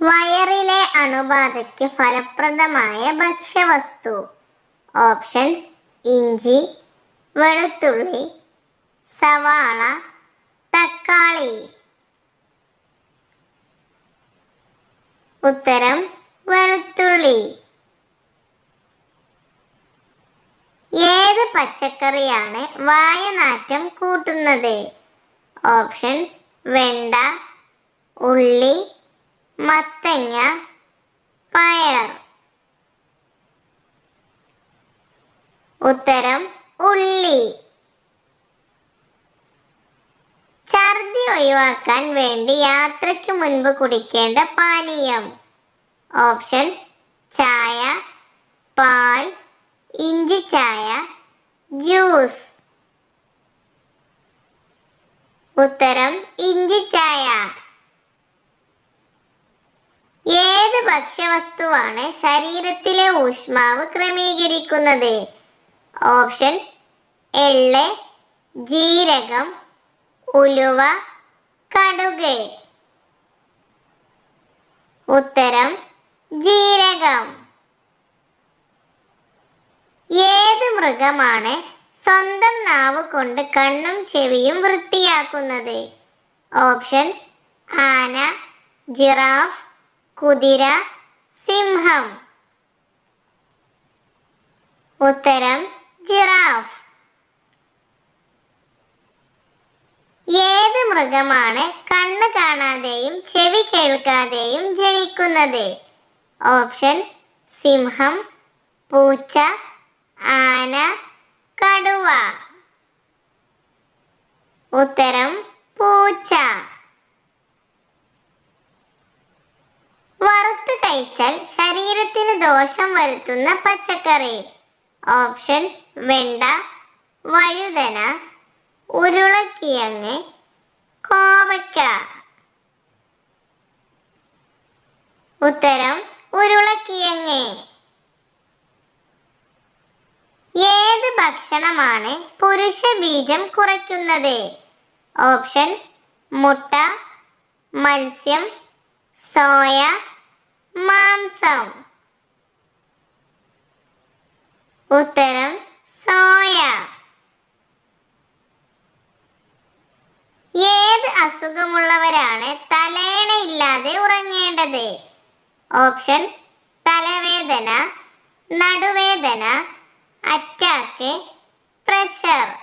വയറിലെ അണുബാധയ്ക്ക് ഫലപ്രദമായ ഭക്ഷ്യവസ്തു. ഓപ്ഷൻസ് ഇഞ്ചി വെളുത്തുള്ളി സവാള തക്കാളി. ഉത്തരം വെളുത്തുള്ളി. ഏത് പച്ചക്കറിയാണ് വായനാറ്റം കൂട്ടുന്നത്? ഓപ്ഷൻസ് വെണ്ട ഉള്ളി മത്തങ്ങ പയർ. ഉത്തരം ഉള്ളി. ഛർദി ഒഴിവാക്കാൻ വേണ്ടി യാത്രയ്ക്ക് മുൻപ് കുടിക്കേണ്ട പാനീയം. ഓപ്ഷൻസ് ചായ പാൽ ഇഞ്ചി ചായ ജ്യൂസ്. ഉത്തരം ഇഞ്ചി ചായ. ഏത് ഭക്ഷ്യവസ്തുവാണ് ശരീരത്തിലെ ഊഷ്മാവ് ക്രമീകരിക്കുന്നത്? ഓപ്ഷൻസ് എള്ള് ജീരകം ഉലുവ കടുക്. ഉത്തരം ജീരകം. ഏത് മൃഗമാണ് സ്വന്തം നാവ് കൊണ്ട് കണ്ണും ചെവിയും വൃത്തിയാക്കുന്നത്? ഓപ്ഷൻസ് ആന ജിറാഫ് കുതിര സിംഹം. ഉത്തരം ജിറാഫ്. ഏത് മൃഗമാണ് കണ്ണ് കാണാതെയും ചെവി കേൾക്കാതെയും ജനിക്കുന്നത്? ഓപ്ഷൻസ് സിംഹം പൂച്ച ആന കടുവ. ഉത്തരം പൂച്ച. കഴിച്ചാൽ ശരീരത്തിന് ദോഷം വരുത്തുന്ന പച്ചക്കറി. ഓപ്ഷൻസ് വെണ്ട വഴുതന ഉരുളക്കിഴങ്ങ് കോവയ്ക്ക. ഉത്തരം ഉരുളക്കിഴങ്ങ്. ഏത് ഭക്ഷണമാണ് പുരുഷ ബീജം കുറയ്ക്കുന്നത്? ഓപ്ഷൻസ് മുട്ട മത്സ്യം സോയ മാംസം. ഉത്തരം സോയ. ഏത് അസുഖമുള്ളവരാണ് തലേണയില്ലാതെ ഉറങ്ങേണ്ടത്? ഓപ്ഷൻസ് തലവേദന നടുവേദന അറ്റാക്ക് പ്രഷർ.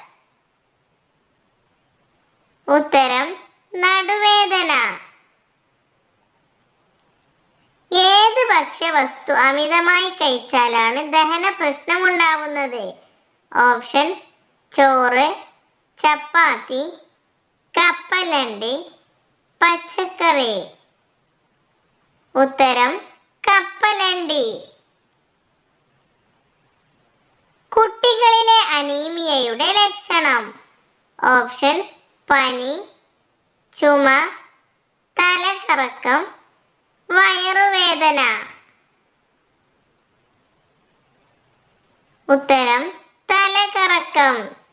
ഉത്തരം നടുവേദന. ഏത് ഭക്ഷ്യവസ്തു അമിതമായി കഴിച്ചാലാണ് ദഹന പ്രശ്നമുണ്ടാവുന്നത്? ഓപ്ഷൻസ് ചോറ് ചപ്പാത്തി കപ്പലണ്ടി പച്ചക്കറി. ഉത്തരം കപ്പലണ്ടി. കുട്ടികളിലെ അനീമിയയുടെ ലക്ഷണം. ഓപ്ഷൻസ് പനി ചുമ തലകറക്കം വയറുവേദന. ഉത്തരം തലകറക്കം.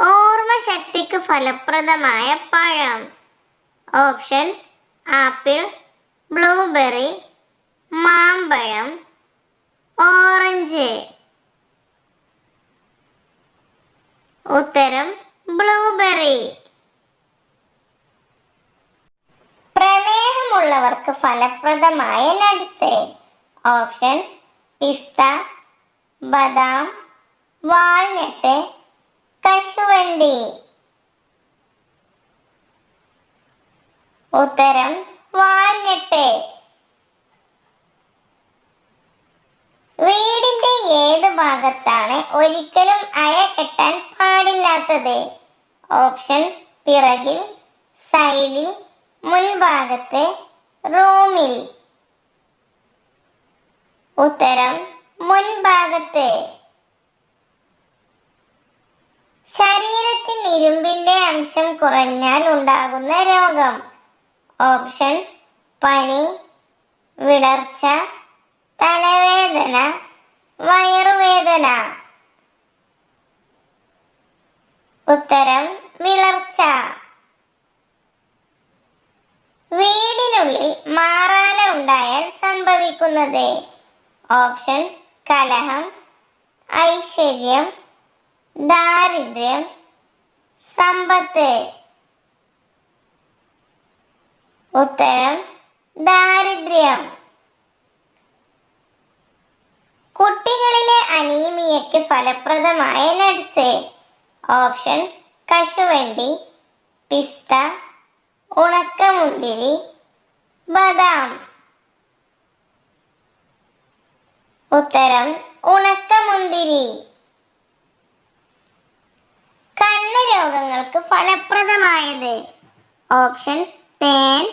ഓർമ്മശക്തിക്ക് ഫലപ്രദമായ പഴം. ഓപ്ഷൻസ് ആപ്പിൾ ബ്ലൂബെറി മാമ്പഴം ഓറഞ്ച്. ഉത്തരം ബ്ലൂബെറി. പ്രമേഹമുള്ളവർക്ക് ഫലപ്രദമായ നട്ട്സ്. ഓപ്ഷൻസ്. പിസ്ത ബദാം വാൾനട്ട് കശുവണ്ടി. ഉത്തരം വാൾനട്ട്. വീടിന്റെ ഏത് ഭാഗത്താണ് ഒരിക്കലും അയ കെട്ടാൻ പാടില്ലാത്തത്? ഓപ്ഷൻസ്. പിറകിൽ സൈഡിൽ മുൻഭാഗത്ത് റൂമിൽ. ഉത്തരം മുൻഭാഗത്ത്. ശരീരത്തിൽ ഇരുമ്പിന്റെ അംശം കുറഞ്ഞാൽ ഉണ്ടാകുന്ന രോഗം. ഓപ്ഷൻസ് പനി വിളർച്ച തലവേദന വയറുവേദന. ഉത്തരം വിളർച്ച. കുട്ടികളിൽ മാറാന ഉണ്ടായാൽ സംഭവിക്കുന്നത്. ഓപ്ഷൻസ് കലഹം ഐശ്വര്യം ദാരിദ്ര്യം സമ്പത്ത്. ഉത്തരം ദാരിദ്ര്യം. കുട്ടികളിലെ അനീമിയയ്ക്ക് ഫലപ്രദമായ നട്സ് ഓപ്ഷൻസ് കശുവണ്ടി പിസ്ത ഉണക്കമുന്തിരി ബദാം. ഉത്തരം ഉണക്കമുന്തിരി. കണ്ണ് രോഗങ്ങൾക്ക് ഫലപ്രദമായത്. ഓപ്ഷൻസ് തേൻ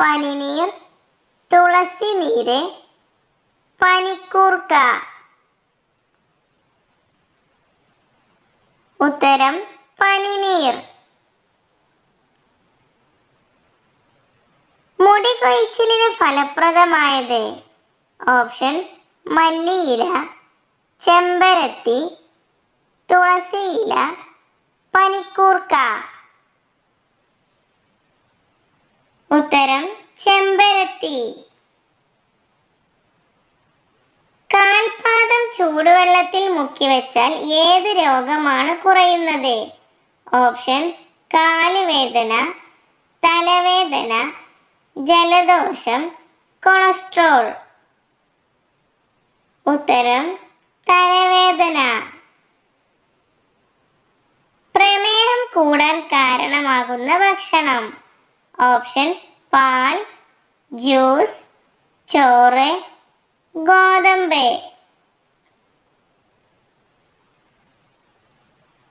പനിനീർ തുളസി നീര് പനിക്കൂർക്ക. ഉത്തരം പനിനീർ. കൊഴിച്ചിലിന് ഫലപ്രദമായത്? ഓപ്ഷൻസ് മല്ലിയില ചെമ്പരത്തി തുളസിയില പനിക്കൂർക്ക. ഉത്തരം ചെമ്പരത്തി. കാൽപാദം ചൂടുവെള്ളത്തിൽ മുക്കി വെച്ചാൽ ഏത് രോഗമാണ് കുറയുന്നത്? ഓപ്ഷൻസ് കാലുവേദന തലവേദന ജലദോഷം കൊളസ്ട്രോൾ. ഉത്തരം തലവേദന. പ്രമേഹം കൂടാൻ കാരണമാകുന്ന ഭക്ഷണം. ഓപ്ഷൻസ് പാൽ ജ്യൂസ് ചോറ് ഗോതമ്പ്.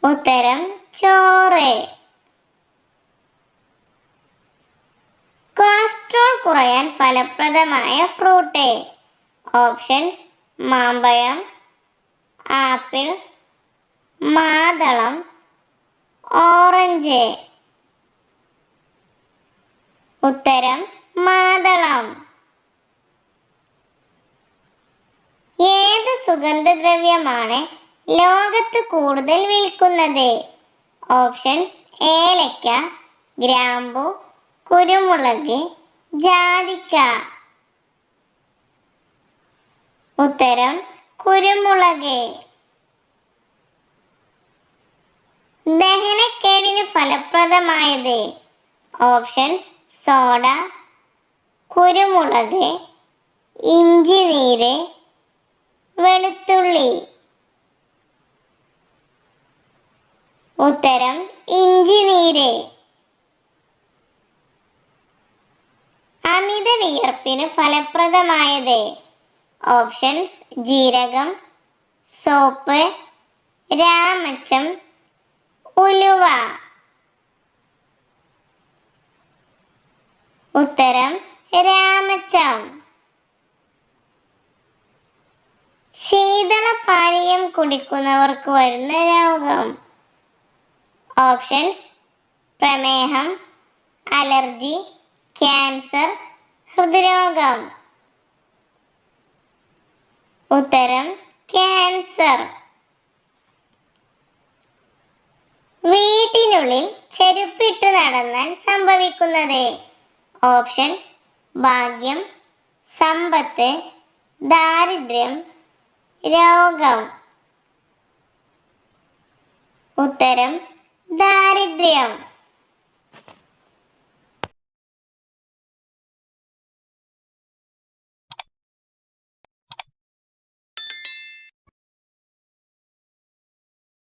ഉത്തരം ചോറ്. കൊളസ്ട്രോൾ കുറയാൻ ഫലപ്രദമായ ഫ്രൂട്ട് ഓപ്ഷൻസ് മാമ്പഴം ആപ്പിൾ മാതളം ഓറഞ്ച് ഉത്തരം മാതളം. ഏത് സുഗന്ധദ്രവ്യമാണ് ലോകത്ത് കൂടുതൽ വിൽക്കുന്നത്? ഓപ്ഷൻസ് ഏലക്ക ഗ്രാമ്പു കുരുമുളക് ജാതിക്ക. ഉത്തരം കുരുമുളക്. ദഹനക്കേടിന് ഫലപ്രദമായത് ഓപ്ഷൻസ് സോഡ കുരുമുളക് ഇഞ്ചി നീര് വെളുത്തുള്ളി. ഉത്തരം ഇഞ്ചി നീര്. വിയർപ്പിന് ഫലപ്രദമായത്. ഓപ്ഷൻസ് ജീരകം സോപ്പ് രാമച്ചം ഉലുവ. ഉത്തരം രാമച്ചം. ശീതളപാനീയം കുടിക്കുന്നവർക്ക് വരുന്ന രോഗം. ഓപ്ഷൻസ് പ്രമേഹം അലർജി ക്യാൻസർ ഹൃദ്രോഗം. ഉത്തരം ക്യാൻസർ. വീട്ടിനുള്ളിൽ ചെരുപ്പിട്ട് നടന്നാൽ സംഭവിക്കുന്നത്. ഓപ്ഷൻസ് ഭാഗ്യം സമ്പത്ത് ദാരിദ്ര്യം രോഗം. ഉത്തരം ദാരിദ്ര്യം.